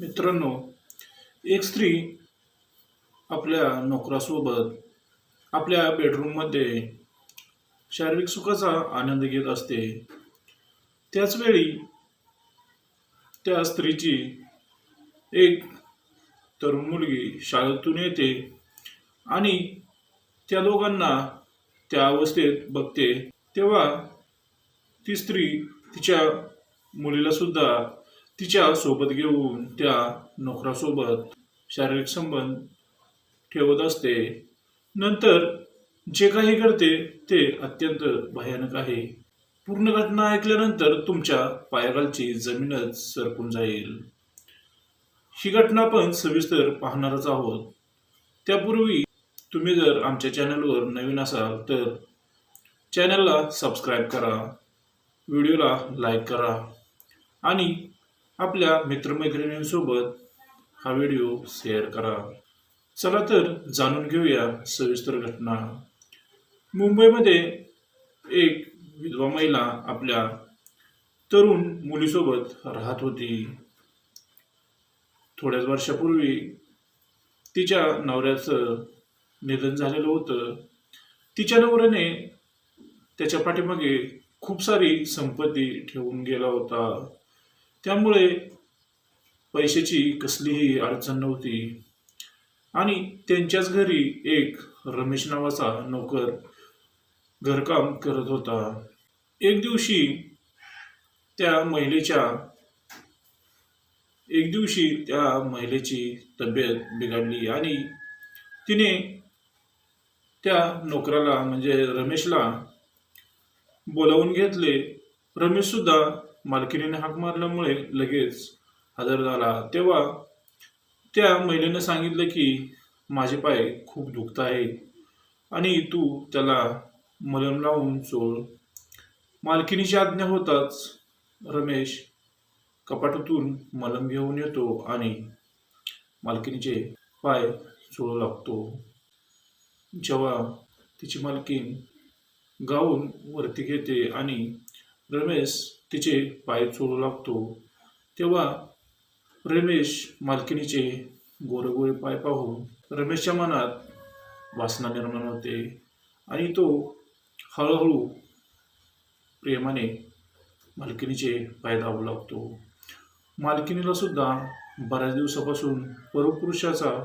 मित्रांनो एक स्त्री आपल्या नोकरासोबत आपल्या बेडरूममध्ये शारीरिक सुखाचा आनंद घेत असते. त्याचवेळी त्या स्त्रीची एक तरुण मुलगी शाळेतून येते आणि त्या दोघांना त्या अवस्थेत बघते. तेव्हा ती स्त्री तिच्या मुलीला सुद्धा तिच्या सोबत घेऊन त्या नोकरासोबत शारीरिक संबंध ठेवत असते. नंतर जे काही घडते ते अत्यंत भयानक आहे. पूर्ण घटना ऐकल्यानंतर तुमच्या पायाखालची जमीनच सरकून जाईल. ही घटना आपण सविस्तर पाहणारच आहोत. त्यापूर्वी तुम्ही जर आमच्या चॅनलवर नवीन असाल तर चॅनलला सबस्क्राईब करा व्हिडिओला लाईक करा आणि आपल्या मित्रमैत्रिणींसोबत हा व्हिडिओ शेअर करा. चला तर जाणून घेऊया सविस्तर घटना. मुंबईमध्ये एक विधवा महिला आपल्या तरुण मुलीसोबत राहत होती. थोड्याच वर्षापूर्वी तिच्या नवऱ्याचं निधन झालेलं होतं. तिच्या नवऱ्याने त्याच्या पाठीमागे खूप सारी संपत्ती ठेवून गेला होता. त्यामुळे पैशाची कसलीही अडचण नव्हती. आणि त्यांच्याच घरी एक रमेश नावाचा नोकर घरकाम करत होता. एक दिवशी त्या महिलेच्या एक दिवशी त्या महिलेची तब्येत बिघडली आणि तिने त्या नोकराला म्हणजे रमेशला बोलावून घेतले. रमेश सुद्धा मालकिनीने हाक मारल्यामुळे लगेच हजर झाला. तेव्हा त्या महिलेनं सांगितलं की माझे पाय खूप दुखत आहे आणि तू त्याला मलम लावून चोळ. मालकिनीची आज्ञा होताच रमेश कपाटातून मलम घेऊन येतो आणि मालकिनीचे पाय चोळू लागतो. जेव्हा तिची मालकीन गाऊन वरती घेते आणि रमेश तिचे पाय चोळू लागतो. तेव्हा रमेश मालकिनीचे गोरगोरे पाय पाहून रमेशच्या मनात वासना निर्माण होते आणि तो हळूहळू प्रेमाने मालकिनीचे पाय दाबू लागतो. मालकिनीला सुद्धा बऱ्याच दिवसापासून परपुरुषाचा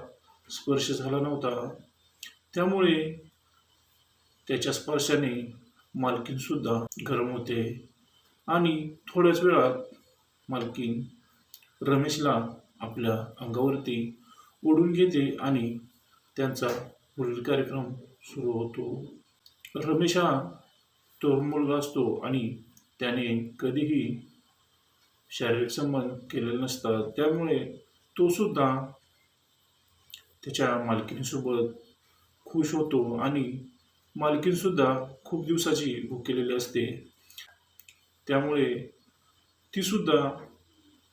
स्पर्श झाला नव्हता. त्यामुळे त्याच्या स्पर्शाने मालकीनसुद्धा गरम होते. आणि थोड्याच वेळात मालकीन रमेशला आपल्या अंगावरती ओढून घेते आणि त्यांचा पुढील कार्यक्रम सुरू होतो. रमेश हा तरुण मुलगा असतो आणि त्याने कधीही शारीरिक संबंध केलेले नसतात. त्यामुळे तो सुद्धा त्याच्या मालकीणीसोबत खुश होतो आणि मालकीणसुद्धा खूप दिवसाची भूकेलेली असते. त्यामुळे ती सुद्धा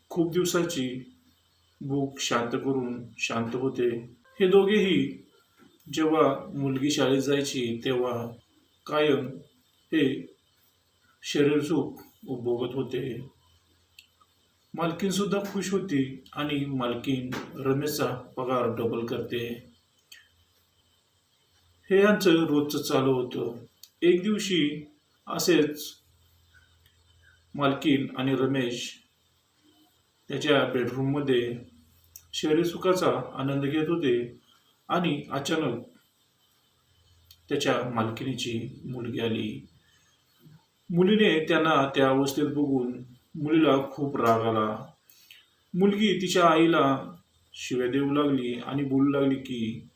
खूप दिवसाची भूक शांत करून शांत होते. हे दोघेही जेव्हा मुलगी शाळेत जायची तेव्हा कायम हे शरीर उपभोगत होते. मालकीनसुद्धा खुश होती आणि मालकीन रमेशचा पगार डबल करते. हे यांचं रोजचं चालू होतं. एक दिवशी असेच मालकीन आणि रमेश त्याच्या बेडरूममध्ये शरीर सुखाचा आनंद घेत होते आणि अचानक त्याच्या मालकिनीची मुलगी आली. मुलीने त्यांना त्या अवस्थेत बघून मुलीला खूप राग आला. मुलगी तिच्या आईला शिव्या देऊ लागली आणि बोलू लागली की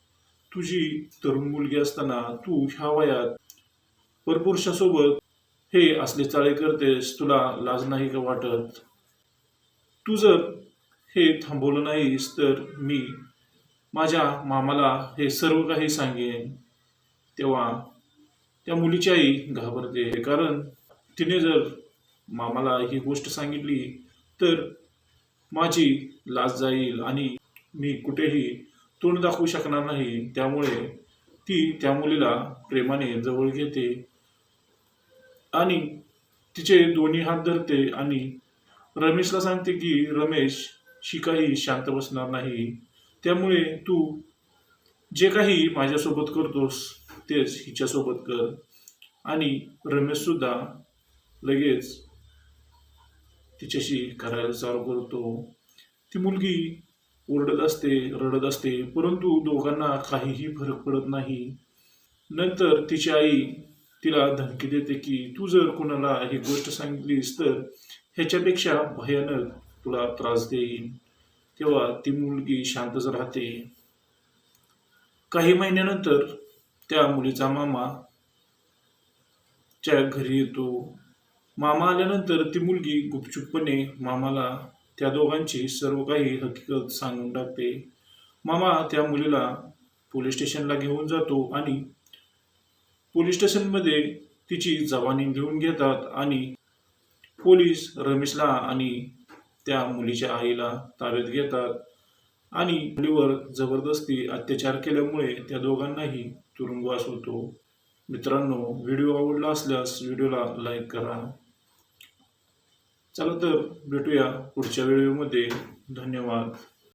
तुझी तरुण मुलगी असताना तू ह्या वयात परपुरुषासोबत हे असले चाळे करतेस तुला लाज नाही का वाटत? तू जर हे थांबवलं नाहीस तर मी माझ्या मामाला हे सर्व काही सांगेन. तेव्हा त्या मुलीची आई घाबरते. कारण तिने जर मामाला ही गोष्ट सांगितली तर माझी लाज जाईल आणि मी कुठेही तोंड दाखवू शकणार नाही. त्यामुळे ती त्या मुलीला प्रेमाने जवळ घेते. आणि तिचे दोन्ही हात धरते आणि रमेशला सांगते की रमेश ही काही शांत बसणार नाही. त्यामुळे तू जे काही माझ्यासोबत करतोस तेच हिच्यासोबत कर. आणि रमेश सुद्धा लगेच तिच्याशी करायला चालू करतो. ती मुलगी ओरडत असते रडत असते परंतु दोघांना काहीही फरक पडत नाही. नंतर तिची आई तिला धमकी देते की तू जर कुणाला ही गोष्ट सांगितलीस तर ह्याच्यापेक्षा भयानक तुला त्रास देईल तेव्हा ती मुलगी शांतच राहते. काही महिन्यानंतर त्या मुलीचा मामा च्या घरी येतो. मामा आल्यानंतर ती मुलगी गुपचूपपणे मामाला त्या दोघांची सर्व काही हकीकत सांगून टाकते. मामा त्या मुलीला पोलीस स्टेशनला घेऊन जातो आणि पोलीस स्टेशनमध्ये तिची जवानी घेऊन घेतात आणि पोलीस रमेशला आणि त्या मुलीच्या आईला ताब्यात घेतात. आणि मुलीवर जबरदस्ती अत्याचार केल्यामुळे त्या दोघांनाही तुरुंगवास होतो. मित्रांनो व्हिडिओ आवडला असल्यास व्हिडिओला लाईक करा. चला तर भेटूया पुढच्या व्हिडिओमध्ये. धन्यवाद.